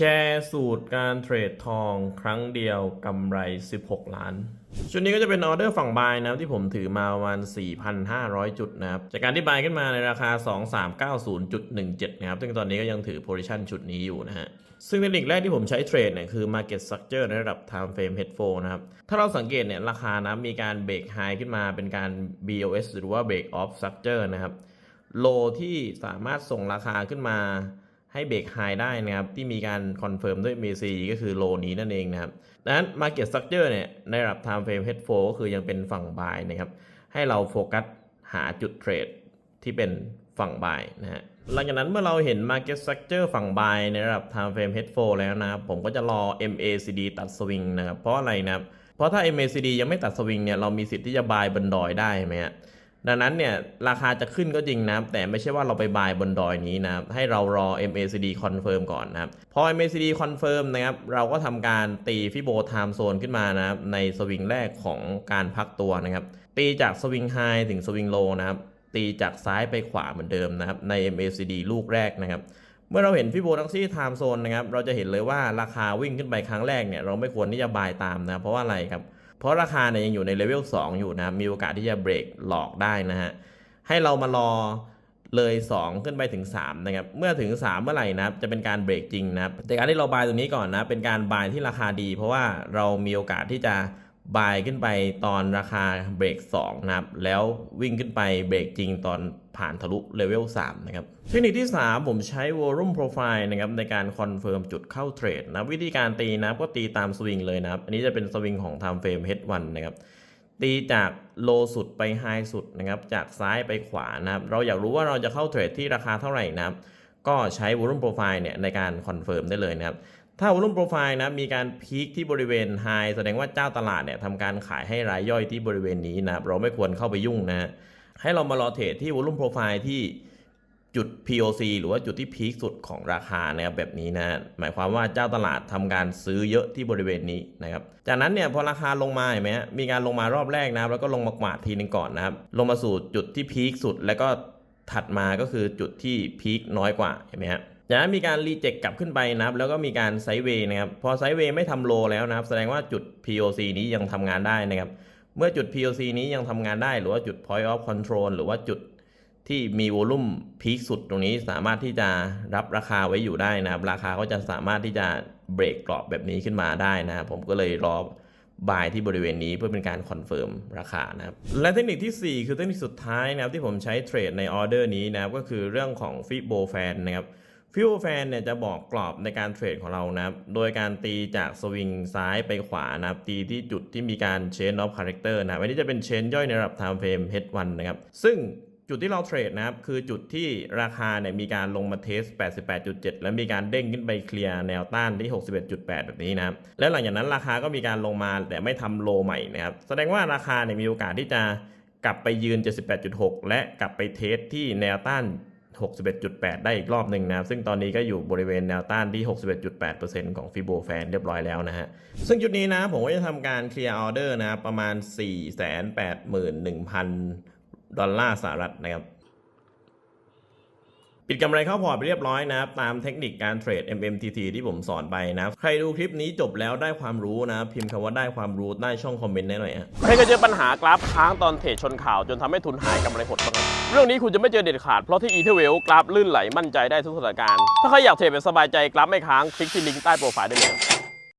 ชร์สูตรการเทรดทองครั้งเดียวกำไร 16 ล้าน ชุดนี้ก็จะเป็นออเดอร์ฝั่งบายนะครับที่ผมถือมาประมาณ 4,500 จุดนะครับจากการที่บายขึ้นมาในราคา 2390.17 นะครับ ซึ่งตอนนี้ก็ยังถือ position ชุดนี้อยู่นะฮะซึ่งเทคนิคแรกที่ผมใช้เทรดเนี่ยคือ market structure ในระดับ time frame head f o นะครับ ถ้าเราสังเกตเนี่ยราคานะมีการเบรกไฮขึ้นมาเป็นการ BOS หรือว่า break off structure นะครับโลที่สามารถส่งราคาขึ้นมา ให้เบรกไฮได้นะครับ ที่มีการคอนเฟิร์มด้วย MAC ก็คือโลนี้นั่นเองนะครับดังนั้น Market Structure เนี่ยในระดับ Time Frame Head 4ก็คือยังเป็นฝั่ง buy นะครับ ให้เราโฟกัสหาจุดเทรดที่เป็นฝั่ง buy นะฮะหลังจากนั้นเมื่อเราเห็น Market Structure ฝั่ง buy ในระดับ Time Frame Head 4แล้วนะครับผมก็จะรอ MACD ตัดสวิงนะครับเพราะอะไรนะครับเพราะถ้า MACD ยังไม่ตัดสวิงเนี่ยเรามีสิทธิ์ที่จะ buy บนดอยได้ไหมฮะ ดังนั้นเนี่ยราคาจะขึ้นก็จริงนะครับแต่ไม่ใช่ว่าเราไปบายบนดอยนี้นะครับให้เรารอ MACD confirm ก่อนนะครับพอ MACD confirm นะครับเราก็ทำการตีฟิโบ time zone ขึ้นมานะครับในสวิงแรกของการพักตัวนะครับตีจากสวิงไฮถึงสวิงโลนะครับตีจากซ้ายไปขวาเหมือนเดิมนะครับใน MACD ลูกแรกนะครับเมื่อเราเห็นฟิโบนัชชีไทม์โซนนะครับเราจะเห็นเลยว่าราคาวิ่งขึ้นไปครั้งแรกเนี่ยเราไม่ควรที่จะบายตามนะเพราะว่าอะไรครับ เพราะราคาเนี่ยยังอยู่ในเลเวล2อยู่นะครับมีโอกาสที่จะเบรกหลอกได้นะฮะให้เรามารอเลย 2 ขึ้นไปถึง3นะครับเมื่อถึง 3 เมื่อไหร่นะครับจะเป็นการเบรกจริงนะครับแต่การที่เราบายตรงนี้ก่อนนะเป็นการบายที่ราคาดี เพราะว่าเรามีโอกาสที่จะ บายขึ้นไปตอนราคาเบรก2นะครับ แล้ววิ่งขึ้นไปเบรกจริงตอนผ่านทะลุเลเวล3นะครับเทคนิคที่ 3 ผมใช้ volume profile นะครับในการคอนเฟิร์มจุดเข้าเทรดนะวิธีการตีนะก็ตีตามสวิงเลยนะครับ อันนี้จะเป็นสวิงของ time frame H1 นะครับตีจากโลสุดไปไฮสุดนะครับจากซ้ายไปขวานะครับเราอยากรู้ว่าเราจะเข้าเทรดที่ราคาเท่าไหร่นะครับก็ใช้ volume profile เนี่ยในการคอนเฟิร์มได้เลยนะครับ ถ้า volume profile นะมีการพีคที่บริเวณไฮแสดงว่าเจ้าตลาดเนี่ยทำการขายให้รายย่อยที่บริเวณนี้นะครับเราไม่ควรเข้าไปยุ่งนะให้เรามารอเทรดที่ volume profile ที่จุด POC หรือว่าจุดที่พีคสุดของราคานะครับแบบนี้นะหมายความว่าเจ้าตลาดทำการซื้อเยอะที่บริเวณนี้นะครับจากนั้นเนี่ยพอราคาลงมาเห็นไหมมีการลงมารอบแรกนะครับแล้วก็ลงมากวาดทีนึงก่อนนะครับลงมาสู่จุดที่พีคสุด แล้วก็ถัดมาก็คือจุดที่พีคน้อยกว่าเห็นไหมฮะ จากนั้นมีการรีเจ็คกลับขึ้นไปนะครับ แล้วก็มีการไซด์เวย์นะครับ พอไซด์เวย์ไม่ทำโลแล้วนะครับ แสดงว่าจุด POC นี้ยังทำงานได้นะครับ เมื่อจุด POC นี้ยังทำงานได้ หรือว่าจุด point of control หรือว่าจุดที่มีวอลุ่มพีคสุดตรงนี้สามารถที่จะรับราคาไว้อยู่ได้นะครับ ราคาก็จะสามารถที่จะเบรกกรอบแบบนี้ขึ้นมาได้นะครับผมก็เลยรอบายที่บริเวณนี้เพื่อเป็นการคอนเฟิร์มราคานะครับ และเทคนิคที่ 4 คือเทคนิคสุดท้ายนะครับที่ผมใช้เทรดในออเดอร์นี้นะครับก็คือเรื่องของฟิโบแฟนนะครับ ฟิวแฟนเนี่ยจะบอกกรอบในการเทรดของเรานะครับ โดยการตีจากสวิงซ้ายไปขวานะครับ ตีที่จุดที่มีการ Chain of Character นะครับอันนี้จะเป็นเชนย่อยในระดับ Time Frame H1 นะครับ ซึ่งจุดที่เราเทรดนะครับ คือจุดที่ราคาเนี่ยมีการลงมาเทส 88.7 แล้วมีการเด้งขึ้นไปเคลียร์แนวต้านที่ 61.8 แบบนี้นะครับ แล้วหลังจากนั้นราคาก็มีการลงมาแต่ไม่ทำโลใหม่นะครับ แสดงว่าราคาเนี่ยมีโอกาสที่จะกลับไปยืน 78.6 และกลับไปเทสที่แนวต้าน 61.8 ได้อีกรอบหนึ่งนะครับ ซึ่งตอนนี้ก็อยู่บริเวณแนวต้านที่ 61.8%ของฟิโบแฟนเรียบร้อยแล้วนะฮะ ซึ่งจุดนี้นะผมก็จะทำการเคลียร์ออเดอร์นะครับประมาณ 481,000 ดอลลาร์สหรัฐนะครับ ปิดกำไรเข้าพอร์ตไปเรียบร้อยนะครับตามเทคนิคการเทรด MMTT ที่ผมสอนไปนะครับใครดูคลิปนี้จบแล้วได้ความรู้นะพิมพ์คำว่าได้ความรู้ใต้ช่องคอมเมนต์ได้หน่อยฮะใครเคยเจอปัญหากราฟค้างตอนเทรดชนข่าวจนทำให้ทุนหายกำไรหดบ้างเรื่องนี้คุณจะไม่เจอเด็ดขาดเพราะที่ e t h e r w e l l กราฟลื่นไหลมั่นใจได้ทุกสถานการณ์ถ้าใครอยากเทรดแบบสบายใจกราฟไม่ค้างคลิกที่ลิงก์ใต้โปรไฟล์ได้เลย